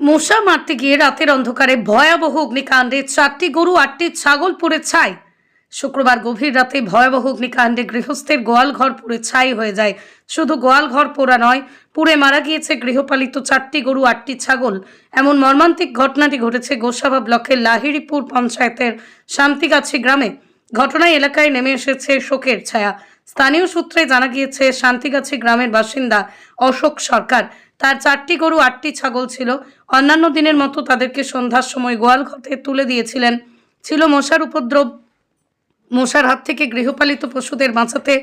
মশা মারতে গিয়ে রাতের অন্ধকারে ভয়াবহ অগ্নিকাণ্ডে চারটি গরু, আটটি ছাগল পুড়ে ছাই। শুক্রবার গভীর রাতে ভয়াবহ অগ্নিকাণ্ডে গৃহস্থের গোয়াল ঘর পুড়ে ছাই হয়ে যায়। শুধু গোয়াল ঘর পোড়া নয়, পুড়ে মারা গিয়েছে গৃহপালিত চারটি গরু, আটটি ছাগল। এমন মর্মান্তিক ঘটনাটি ঘটেছে গোসাবা ব্লকের লাহিড়িপুর পঞ্চায়েতের শান্তিগাছি গ্রামে। ঘটনায় এলাকায় নেমে এসেছে শোকের ছায়া। স্থানীয় সূত্রে জানা গিয়েছে, শান্তিগাছি গ্রামের বাসিন্দা অশোক সরকার। তার চারটি গরু, আটটি ছাগল ছিল। অন্যান্য দিনের মতো তাদেরকে সন্ধ্যার সময় গোয়াল ঘরে তুলে দিয়েছিলেন। ছিল মশার উপদ্রব। মশার হাত থেকে গৃহপালিত পশুদের বাঁচাতে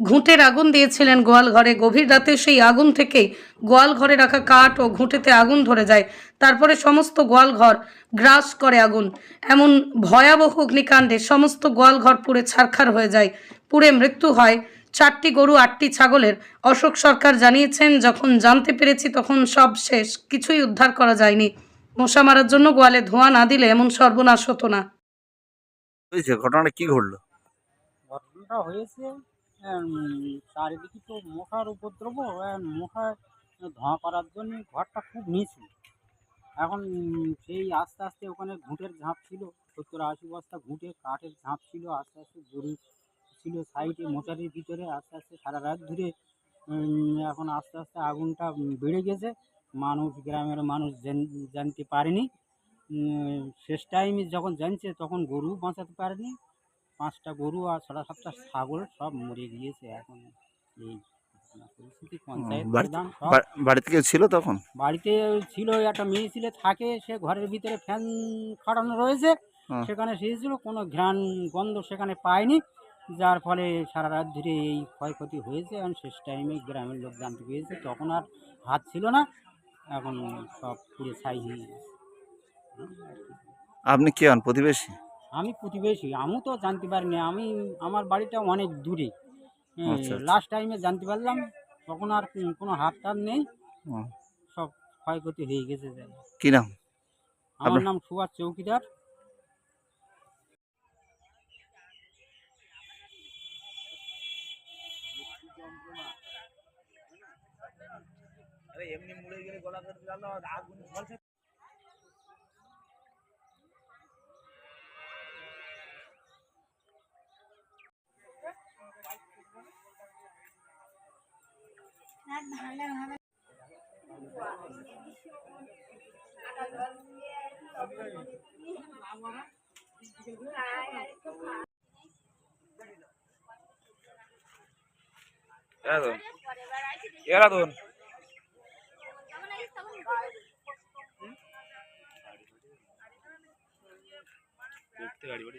ঘুঁটের আগুন দিয়েছিলেন গোয়াল ঘরে। গভীর রাতে সেই আগুন থেকেই গোয়াল ঘরে রাখা কাঠ ও ঘুঁটেতে আগুন ধরে যায়। তারপরে সমস্ত গোয়াল ঘর গ্রাস করে আগুন। এমন ভয়াবহ অগ্নিকাণ্ডে সমস্ত গোয়াল ঘর পুড়ে ছারখার হয়ে যায়। পুড়ে মৃত্যু হয় চারটি গরু আটটি ছাগলের। অশোক সরকার জানিয়েছেন যখন জানতে পেরেছি তখন সব শেষ। কিছুই উদ্ধার করা যায়নি। মশা মারার জন্য গোয়ালে ধোঁয়া না দিলে এমন সর্বনাশ হতো না। ঘটনাটা কি ঘটলো? ঘটনাটা হয়েছে চারিদিকে তো মশার উপদ্রব and মশা ধোঁয়া করার জন্য ঘরটা খুব নিচু। এখন সেই আস্তে আস্তে ওখানে ঘুঁটের ঝাঁপ ছিল, সত্তর আশি বস্তা ঘুঁটে কাঠের ঝাঁপ ছিল, আস্তে আস্তে গরু ছিল সাইডে মোটারির ভিতরে, আস্তে আস্তে সারা রাত ধরে এখন আস্তে আস্তে আগুনটা বেড়ে গেছে। মানুষ, গ্রামের মানুষ জানতে পারেনি। শেষ টাইমে যখন জানছে, তখন গরু বাঁচাতে পারেনি। পাঁচটা গরু আর সাড়ে সাতটা ছাগল সব মরে গিয়েছে এখন। এই পরিস্থিতি পঞ্চায়েত বাড়িতে প্রধান সব। বাড়িতে কেউ ছিল তখন? বাড়িতে ছিল একটা মেয়ে ছেলে থাকে সে ঘরের ভিতরে ফ্যান খাটানো রয়েছে। হ্যাঁ। সেখানে শুয়েছিল কোনো ঘ্রাণ গন্ধ সেখানে পায়নি। যার ফলে সারা রাত ধরে এই ক্ষয়ক্ষতি হয়েছে এখন শেষ টাইমে গ্রামের লোক জানতে পেরেছে তখন আর হাত ছিল না। এখন সব পুড়ে ছাই হয়ে গেছে। আপনি কে হন প্রতিবেশী? আমি প্রতিবেশী আমিও তো জানতে পারিনি আমি আমার বাড়িটা অনেক দূরে। আচ্ছা, আচ্ছা। লাস্ট টাইমে জানতে পারলাম তখন আর কোনো হাত টাত নেই। সব ক্ষয়ক্ষতি হয়ে গেছে কি নাম? আমার নাম সুভাষ চৌকিদার। এরা ধরুন গাড়ি বাড়ি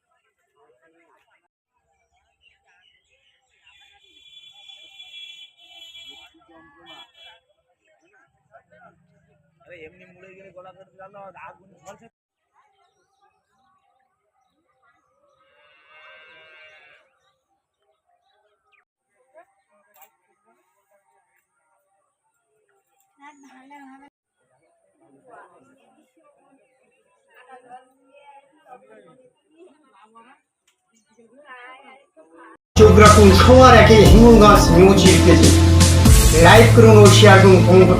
চোখ রাখুন সবার একে হিমু গাছ নিউজ পেজে লাইক করুন ও শেয়ার করুন কমেন্ট করতে